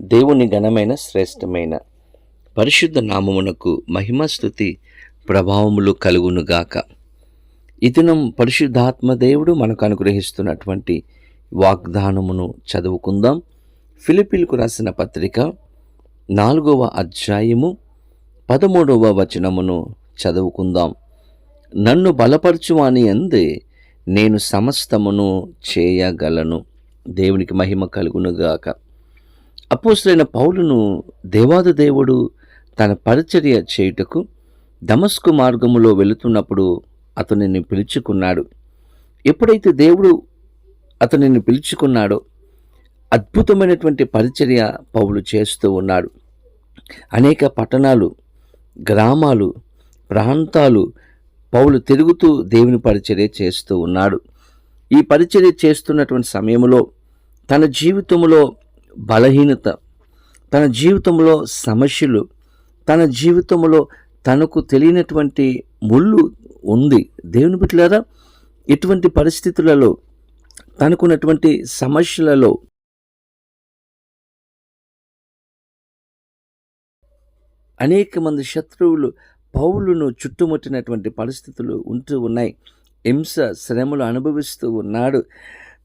దేవుని ఘనమైన శ్రేష్టమైన. పరిశుద్ధ నామమునకు మహిమస్థుతి ప్రభావములు కలుగునుగాక ఇతనం పరిశుద్ధాత్మ దేవుడు మనకు అనుగ్రహిస్తున్నటువంటి వాగ్దానమును చదువుకుందాం. ఫిలిపిల్కు రాసిన పత్రిక నాలుగవ అధ్యాయము పదమూడవ వచనమును చదువుకుందాం. నన్ను బలపరచువాని అందే నేను సమస్తమును చేయగలను. దేవునికి మహిమ కలుగునుగాక అపోసులైన పౌలును దేవాదిదేవుడు తన పరిచర్య చేయుటకు దమస్కు మార్గములో వెళుతున్నప్పుడు అతనిని పిలుచుకున్నాడు. ఎప్పుడైతే దేవుడు అతనిని పిలుచుకున్నాడో అద్భుతమైనటువంటి పరిచర్య పౌలు చేస్తూ ఉన్నాడు. అనేక పట్టణాలు గ్రామాలు ప్రాంతాలు పౌలు తిరుగుతూ దేవుని పరిచర్య చేస్తూ ఉన్నాడు. ఈ పరిచర్య చేస్తున్నటువంటి సమయంలో తన జీవితంలో బలహీనత. తన జీవితంలో సమస్యలు తన జీవితంలో తనకు తెలియనటువంటి ముళ్ళు ఉంది. దేవుని బిడ్డలారా ఇటువంటి పరిస్థితులలో తనకున్నటువంటి సమస్యలలో అనేక మంది శత్రువులు పౌలును చుట్టుముట్టినటువంటి పరిస్థితులు ఉంటూ ఉన్నాయి. హింస శ్రమలు అనుభవిస్తూ ఉన్నాడు.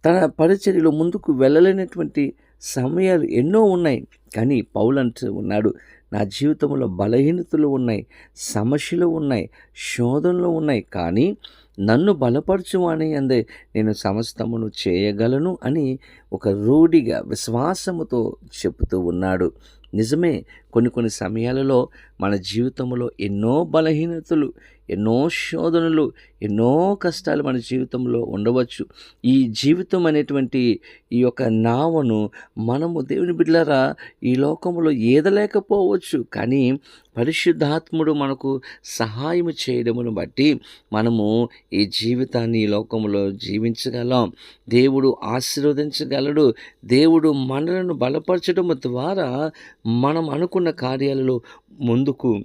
తన పరిచర్యలో ముందుకు వెళ్ళలేనటువంటి సమయాలు ఎన్నో ఉన్నాయి. కానీ పౌలంటూ అంటూ ఉన్నాడు నా జీవితంలో బలహీనతలు ఉన్నాయి సమస్యలు ఉన్నాయి శోధనలు ఉన్నాయి కానీ నన్ను బలపరచువాని అందే నేను సమస్తమును చేయగలను అని ఒక రూఢిగా విశ్వాసముతో చెబుతూ ఉన్నాడు. నిజమే కొన్ని కొన్ని సమయాలలో మన జీవితంలో ఎన్నో బలహీనతలు ఎన్నో శోధనలు ఎన్నో కష్టాలు మన జీవితంలో ఉండవచ్చు. ఈ జీవితం అనేటువంటి ఈ యొక్క నావను మనము దేవుని బిడ్డలారా ఈ లోకంలో ఏదలేకపోవచ్చు. కానీ పరిశుద్ధాత్ముడు మనకు సహాయం చేయడమును బట్టి మనము ఈ జీవితాన్ని ఈ లోకంలో జీవించగలం. దేవుడు ఆశీర్వదించగలడు. దేవుడు మనలను బలపరచడం ద్వారా మనం అనుకున్న కార్యాలలో ముందుకు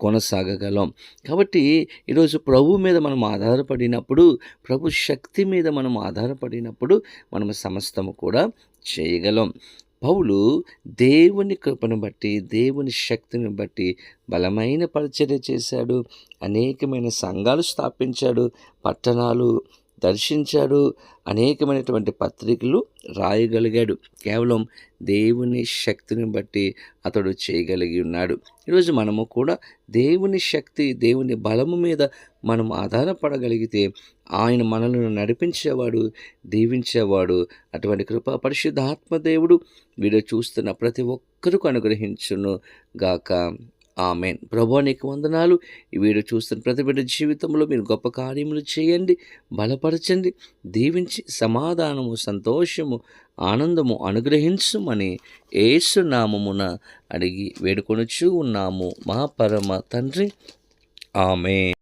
కొనసాగగలం. కాబట్టి ఈరోజు ప్రభు మీద మనం ఆధారపడినప్పుడు ప్రభు శక్తి మీద మనం ఆధారపడినప్పుడు మనం సమస్తము కూడా చేయగలం. పౌలు దేవుని కృపను బట్టి దేవుని శక్తిని బట్టి బలమైన పరిచర్య చేశాడు. అనేకమైన సంఘాలు స్థాపించాడు. పట్టణాలు దర్శించాడు. అనేకమైనటువంటి పత్రికలు రాయగలిగాడు. కేవలం దేవుని శక్తిని బట్టి అతడు చేయగలిగి ఉన్నాడు. ఈరోజు మనము కూడా దేవుని శక్తి దేవుని బలము మీద మనం ఆధారపడగలిగితే ఆయన మనలను నడిపించేవాడు దీవించేవాడు అటువంటి కృపా పరిశుద్ధాత్మ దేవుడు వీడియో చూస్తున్న ప్రతి ఒక్కరికి అనుగ్రహించును గాక. ఆమెన్. ప్రభు నీకు వందనాలు. ఈ వీడియో చూస్తున్న ప్రతి బిడ్డ జీవితంలో మీరు గొప్ప కార్యములు చేయండి బలపరచండి దీవించి సమాధానము సంతోషము ఆనందము అనుగ్రహించుమని ఏసునామమున అడిగి వేడుకొనుచూ ఉన్నాము. మా పరమ తండ్రి. ఆమె